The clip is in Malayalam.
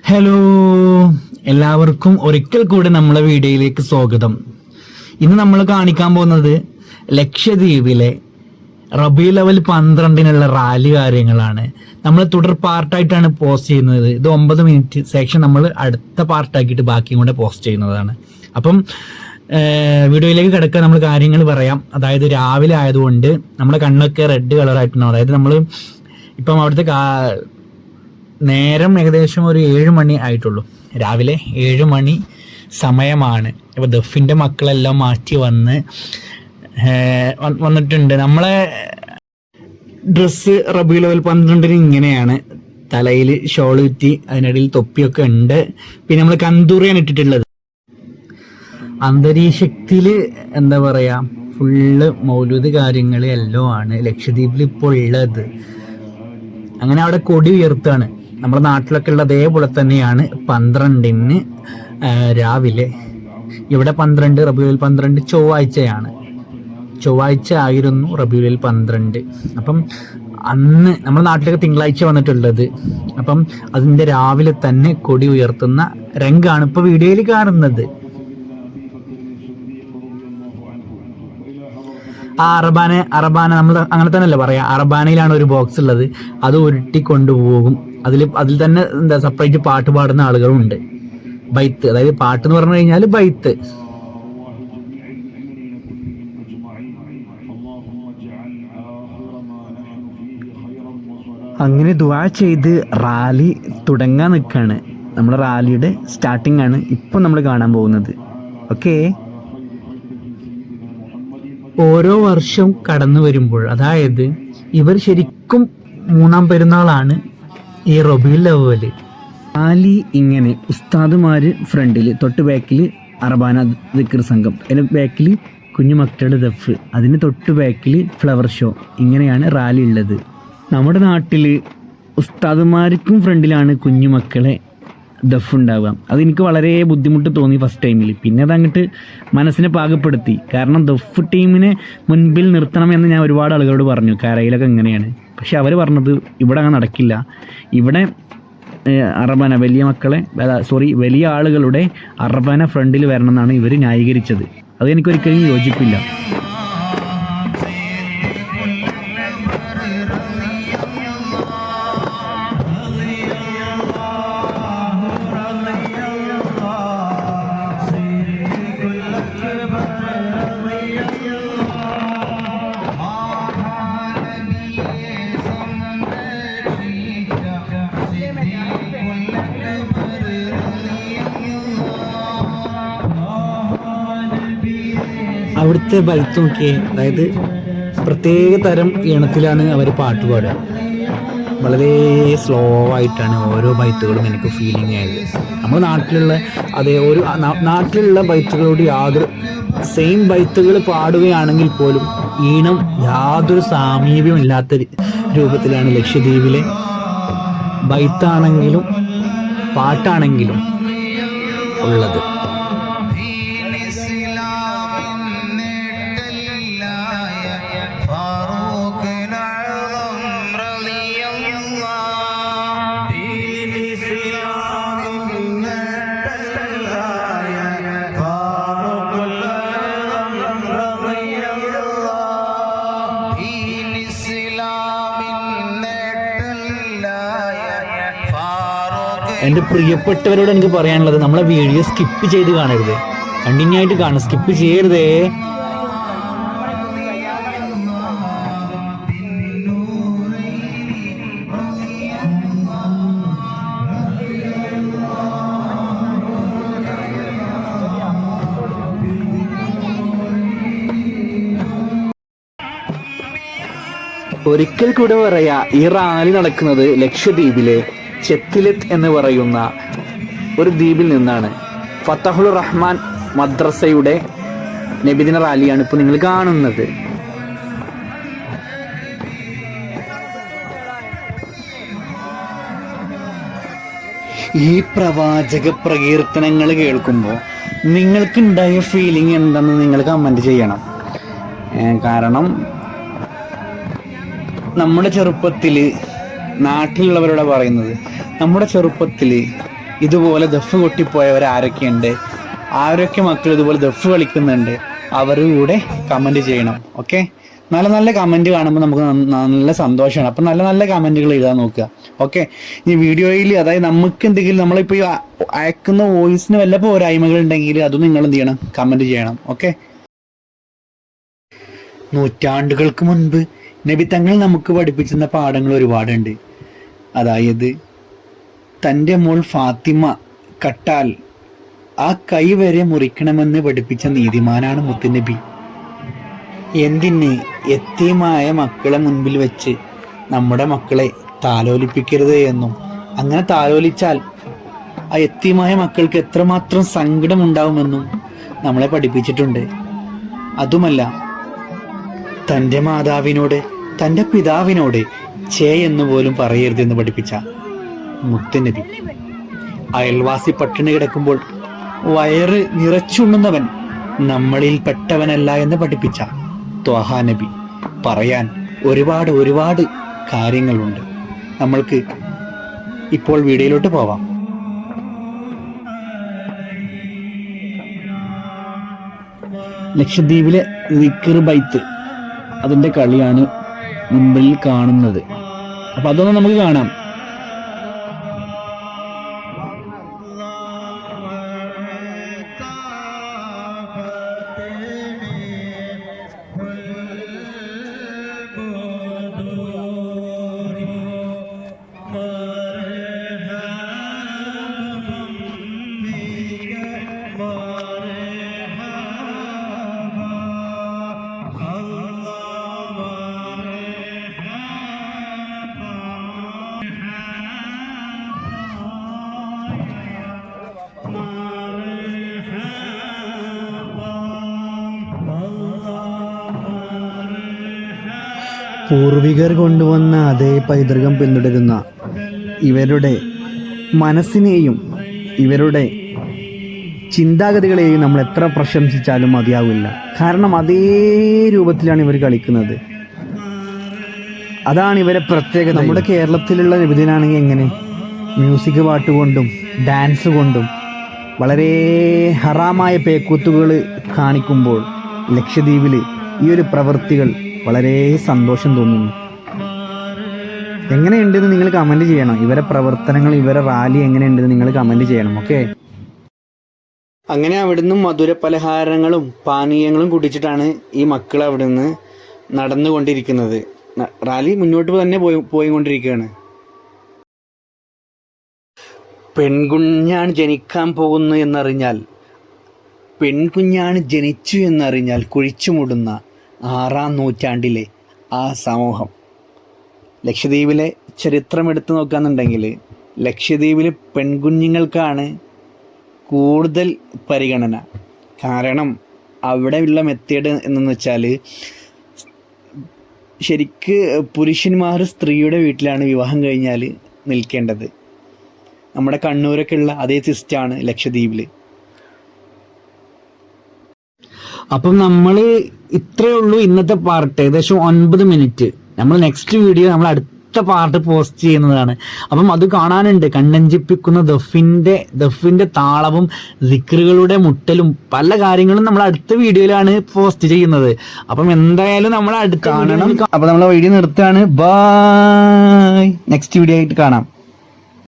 ഹലോ എല്ലാവർക്കും ഒരിക്കൽ കൂടി നമ്മളെ വീഡിയോയിലേക്ക് സ്വാഗതം. ഇന്ന് നമ്മൾ കാണിക്കാൻ പോകുന്നത് ലക്ഷദ്വീപിലെ റബി ലെവൽ പന്ത്രണ്ടിനുള്ള റാലി കാര്യങ്ങളാണ്. നമ്മൾ തുടർ പാർട്ടായിട്ടാണ് പോസ്റ്റ് ചെയ്യുന്നത്. ഇത് ഒമ്പത് മിനിറ്റ് സെക്ഷൻ നമ്മൾ അടുത്ത പാർട്ടാക്കിയിട്ട് ബാക്കിയും കൂടെ പോസ്റ്റ് ചെയ്യുന്നതാണ്. അപ്പം വീഡിയോയിലേക്ക് കിടക്കുക നമ്മൾ കാര്യങ്ങൾ പറയാം. അതായത് രാവിലെ ആയതുകൊണ്ട് നമ്മുടെ കണ്ണൊക്കെ റെഡ് കളറായിട്ടുണ്ടാവും അതായത് നമ്മൾ ഇപ്പം അവിടുത്തെ നേരം ഏകദേശം ഒരു ഏഴ് മണി ആയിട്ടുള്ളൂ. രാവിലെ ഏഴ് മണി സമയമാണ്. ഇപ്പോൾ ദഫിന്റെ മക്കളെല്ലാം മാറ്റി വന്ന് വന്നിട്ടുണ്ട്. നമ്മളെ ഡ്രസ്സ് റബി ലെവൽ പന്ത്രണ്ടിന് ഇങ്ങനെയാണ്. തലയിൽ ഷോൾ ചുറ്റി അതിനിടയിൽ തൊപ്പിയൊക്കെ ഉണ്ട്. പിന്നെ നമ്മൾ കന്തൂറിയാണ് ഇട്ടിട്ടുള്ളത്. അന്തരീക്ഷത്തിൽ എന്താ പറയാ ഫുള്ള് മൗലൂദ് കാര്യങ്ങൾ എല്ലാം ആണ്. ലക്ഷദ്വീപിൽ ഇപ്പോൾ ഉള്ളത്. അങ്ങനെ അവിടെ കൊടി ഉയർത്താണ്. നമ്മുടെ നാട്ടിലൊക്കെ ഉള്ള അതേപോലെ തന്നെയാണ്. പന്ത്രണ്ടിന് രാവിലെ. ഇവിടെ പന്ത്രണ്ട് റബിയുൽ പന്ത്രണ്ട് ചൊവ്വാഴ്ചയാണ്. ചൊവ്വാഴ്ച ആയിരുന്നു റബിയുൽ പന്ത്രണ്ട്. അപ്പം അന്ന് നമ്മുടെ നാട്ടിലൊക്കെ തിങ്കളാഴ്ച വന്നിട്ടുള്ളത്. അപ്പം അതിന്റെ രാവിലെ തന്നെ കൊടി ഉയർത്തുന്ന രംഗാണ് ഇപ്പോൾ വീഡിയോയിൽ കാണുന്നത്. ആ അറബാന അറബാന നമ്മൾ അങ്ങനെ തന്നെയല്ലേ പറയാം. അറബാനയിലാണ് ഒരു ബോക്സ് ഉള്ളത്. അത് ഉരുട്ടി കൊണ്ടുപോകും. അതിൽ അതിൽ തന്നെ എന്താ സെപ്പറേറ്റ് പാട്ട് പാടുന്ന ആളുകളും ഉണ്ട് ബൈത്ത് അതായത് പാട്ട് എന്ന് പറഞ്ഞു കഴിഞ്ഞാൽ ബൈത്ത്. അങ്ങനെ ദുവാ ചെയ്ത് റാലി തുടങ്ങാൻ നിൽക്കുകയാണ് നമ്മുടെ റാലിയുടെ സ്റ്റാർട്ടിംഗ് ആണ് ഇപ്പം നമ്മൾ കാണാൻ പോകുന്നത്. ഓക്കേ ഓരോ വർഷം കടന്നു വരുമ്പോൾ അതായത് ഇവർ ശരിക്കും മൂന്നാം പെരുന്നാളാണ് ഈ റബീൽ അവൽ. ആലി ഇങ്ങനെ ഉസ്താദുമാർ ഫ്രണ്ടിൽ തൊട്ട് ബാക്കിൽ അറബാന ദിക്കർ സംഘം. അതിന് ബാക്കിൽ കുഞ്ഞു മക്കളുടെ ദഫ്. അതിന് തൊട്ട് ബാക്കിൽ ഫ്ലവർ ഷോ. ഇങ്ങനെയാണ് റാലി ഉള്ളത്. നമ്മുടെ നാട്ടിൽ ഉസ്താദുമാർക്കും ഫ്രണ്ടിലാണ് കുഞ്ഞു മക്കളെ ദഫ് ഉണ്ടാവുക. അതെനിക്ക് വളരെ ബുദ്ധിമുട്ട് തോന്നി ഫസ്റ്റ് ടൈമിൽ പിന്നെ അതങ്ങോട്ട് മനസ്സിനെ പാകപ്പെടുത്തി. കാരണം ദഫ് ടീമിനെ മുൻപിൽ നിർത്തണമെന്ന് ഞാൻ ഒരുപാട് ആളുകളോട് പറഞ്ഞു. കരയിലൊക്കെ എങ്ങനെയാണ് പക്ഷെ അവർ പറഞ്ഞത് ഇവിടെ അങ്ങനെ നടക്കില്ല. ഇവിടെ അറബന വലിയ മക്കളെ സോറി വലിയ ആളുകളുടെ അറബന ഫ്രണ്ടിൽ വരണമെന്നാണ് ഇവർ ന്യായീകരിച്ചത്. അത് എനിക്കൊരിക്കലും യോജിപ്പില്ല. അവിടുത്തെ ബൈത്ത് നോക്കിയേ. അതായത് പ്രത്യേക തരം ഈണത്തിലാണ് അവർ പാട്ട് പാടുക. വളരെ സ്ലോ ആയിട്ടാണ് ഓരോ ബൈത്തുകളും എനിക്ക് ഫീലിംഗ് ആയത്. നമ്മൾ നാട്ടിലുള്ള അതേ ഒരു നാട്ടിലുള്ള ബൈത്തുകളോട് യാതൊരു സെയിം ബൈത്തുകൾ പാടുകയാണെങ്കിൽ പോലും ഈണം യാതൊരു സാമീപ്യം ഇല്ലാത്ത രൂപത്തിലാണ് ലക്ഷദ്വീപിലെ ബൈത്താണെങ്കിലും പാട്ടാണെങ്കിലും ഉള്ളത്. എന്റെ പ്രിയപ്പെട്ടവരോട് എനിക്ക് പറയാനുള്ളത് നമ്മളെ വീഡിയോ സ്കിപ്പ് ചെയ്ത് കാണരുത്. കണ്ടിന്യൂ ആയിട്ട് കാണും. സ്കിപ്പ് ചെയ്യരുതേ. ഒരിക്കൽ കൂടെ പറയാ ഈ റാലി നടക്കുന്നത് ലക്ഷദ്വീപിലെ. ചെത്തിലത്ത് എന്ന് പറയുന്ന ഒരു ദ്വീപിൽ നിന്നാണ്. ഫത്തഹുൽ റഹ്മാൻ മദ്രസയുടെ നബിദിന റാലിയാണ് ഇപ്പോൾ നിങ്ങൾ കാണുന്നത്. ഈ പ്രവാചക പ്രകീർത്തനങ്ങൾ കേൾക്കുമ്പോൾ നിങ്ങൾക്കുണ്ടായ ഫീലിംഗ് എന്താണെന്ന് നിങ്ങൾ കമന്റ് ചെയ്യണം. കാരണം നമ്മുടെ ചെറുപ്പത്തിൽ നാട്ടിലുള്ളവരോട് പറയുന്നത്? നമ്മുടെ ചെറുപ്പത്തിൽ ഇതുപോലെ ദഫ് കൊട്ടിപ്പോയവർ ആരൊക്കെയുണ്ട്? ആരൊക്കെ മക്കൾ ഇതുപോലെ ദഫ് കളിക്കുന്നുണ്ട്? അവരുടെ കൂടെ കമന്റ് ചെയ്യണം ഓക്കെ നല്ല നല്ല കമന്റ് കാണുമ്പോൾ നമുക്ക് നല്ല സന്തോഷമാണ്. അപ്പം നല്ല നല്ല കമന്റുകൾ എഴുതാൻ നോക്കുക ഓക്കെ ഈ വീഡിയോയിൽ അതായത് നമുക്ക് എന്തെങ്കിലും നമ്മളിപ്പോൾ ഈ അയക്കുന്ന വോയിസിന് വല്ല പോരായ്മകൾ ഉണ്ടെങ്കിൽ അതും നിങ്ങൾ എന്ത് ചെയ്യണം? കമന്റ് ചെയ്യണം ഓക്കെ നൂറ്റാണ്ടുകൾക്ക് മുൻപ് നബി തങ്ങൾ നമുക്ക് പഠിപ്പിച്ചിരുന്ന പാഠങ്ങൾ ഒരുപാടുണ്ട്. അതായത് തന്റെ മോൾ ഫാത്തിമ കട്ടാൽ ആ കൈ വരെ മുറിക്കണമെന്ന് പഠിപ്പിച്ച നീതിമാനാണ് മുത്തുനബി. എന്തിന് എത്തിയമായ മക്കളെ മുൻപിൽ വെച്ച് നമ്മുടെ മക്കളെ താലോലിപ്പിക്കരുത് എന്നും. അങ്ങനെ താലോലിച്ചാൽ ആ എത്തിയമായ മക്കൾക്ക് എത്രമാത്രം സങ്കടമുണ്ടാവുമെന്നും നമ്മളെ പഠിപ്പിച്ചിട്ടുണ്ട്. അതുമല്ല തന്റെ മാതാവിനോട് തന്റെ പിതാവിനോട് ചേ എന്ന് പോലും പറയരുത് എന്ന് പഠിപ്പിച്ച മുത്തനബി അയൽവാസി പട്ടിണി കിടക്കുമ്പോൾ വയറ് നിറച്ചുണ്ണുന്നവൻ നമ്മളിൽ പെട്ടവനല്ല എന്ന് പഠിപ്പിച്ച ത്വഹാ നബി പറയാൻ ഒരുപാട് ഒരുപാട് കാര്യങ്ങളുണ്ട്. നമ്മൾക്ക് ഇപ്പോൾ വീഡിയോയിലോട്ട് പോവാം. ലക്ഷദ്വീപിലെ ദിക്കർ ബൈത്ത് അതിന്റെ കളിയാണ് മുമ്പിൽ കാണുന്നത്. അപ്പോൾ അതൊന്നും നമുക്ക് കാണാം. പൂർവികർ കൊണ്ടുവന്ന അതേ പൈതൃകം പിന്തുടരുന്ന ഇവരുടെ മനസ്സിനെയും ഇവരുടെ ചിന്താഗതികളെയും നമ്മൾ എത്ര പ്രശംസിച്ചാലും മതിയാവില്ല. കാരണം അതേ രൂപത്തിലാണ് ഇവർ കളിക്കുന്നത്. അതാണ് ഇവരെ പ്രത്യേകത. നമ്മുടെ കേരളത്തിലുള്ള നിബിധനാണെങ്കിൽ എങ്ങനെ? മ്യൂസിക് പാട്ട് കൊണ്ടും ഡാൻസ് കൊണ്ടും വളരെ ഹറാമായ പേക്കൂത്തുകൾ കാണിക്കുമ്പോൾ ലക്ഷദ്വീപിൽ ഈ ഒരു പ്രവൃത്തികൾ വളരെ സന്തോഷം തോന്നുന്നു. എങ്ങനെയുണ്ടെന്ന് നിങ്ങൾ കമന്റ് ചെയ്യണം. ഇവരെ പ്രവർത്തനങ്ങൾ ഇവരെ റാലി എങ്ങനെയുണ്ടെന്ന് നിങ്ങൾ കമന്റ് ചെയ്യണം ഓക്കെ അങ്ങനെ അവിടുന്ന് മധുര പലഹാരങ്ങളും പാനീയങ്ങളും കുടിച്ചിട്ടാണ് ഈ മക്കൾ അവിടുന്ന് നടന്നുകൊണ്ടിരിക്കുന്നത്. റാലി മുന്നോട്ട് തന്നെ പോയി പോയിക്കൊണ്ടിരിക്കുകയാണ്. പെൺകുഞ്ഞാണ് ജനിക്കാൻ പോകുന്നു എന്നറിഞ്ഞാൽ പെൺകുഞ്ഞാണ് ജനിച്ചു എന്നറിഞ്ഞാൽ കുഴിച്ചുമൂടുന്ന ആറാം നൂറ്റാണ്ടിലെ ആ സമൂഹം. ലക്ഷദ്വീപിലെ ചരിത്രം എടുത്തു നോക്കുകയെന്നുണ്ടെങ്കിൽ ലക്ഷദ്വീപിൽ പെൺകുഞ്ഞുങ്ങൾക്കാണ് കൂടുതൽ പരിഗണന. കാരണം അവിടെയുള്ള മെത്തേഡ് എന്നു വെച്ചാൽ ശരിക്ക് പുരുഷന്മാർ സ്ത്രീയുടെ വീട്ടിലാണ് വിവാഹം കഴിഞ്ഞാൽ നിൽക്കേണ്ടത്. നമ്മുടെ കണ്ണൂരൊക്കെ ഉള്ള അതേ സിസ്റ്റാണ് ലക്ഷദ്വീപിൽ അപ്പം നമ്മൾ ഇത്രയേ ഉള്ളൂ ഇന്നത്തെ പാർട്ട്. ഏകദേശം ഒൻപത് മിനിറ്റ്. നമ്മൾ നെക്സ്റ്റ് വീഡിയോ നമ്മൾ അടുത്ത പാർട്ട് പോസ്റ്റ് ചെയ്യുന്നതാണ്. അപ്പം അത് കാണാനുണ്ട്. കണ്ണഞ്ചിപ്പിക്കുന്ന ദഫിന്റെ ദഫിന്റെ താളവും ദിക്റുകളുടെ മുട്ടലും പല കാര്യങ്ങളും നമ്മൾ അടുത്ത വീഡിയോയിലാണ് പോസ്റ്റ് ചെയ്യുന്നത്. അപ്പം എന്തായാലും നമ്മൾ അടുത്ത് കാണണം. അപ്പൊ നമ്മൾ വീഡിയോ നിർത്താണ് ബൈ നെക്സ്റ്റ് വീഡിയോ ആയിട്ട് കാണാം.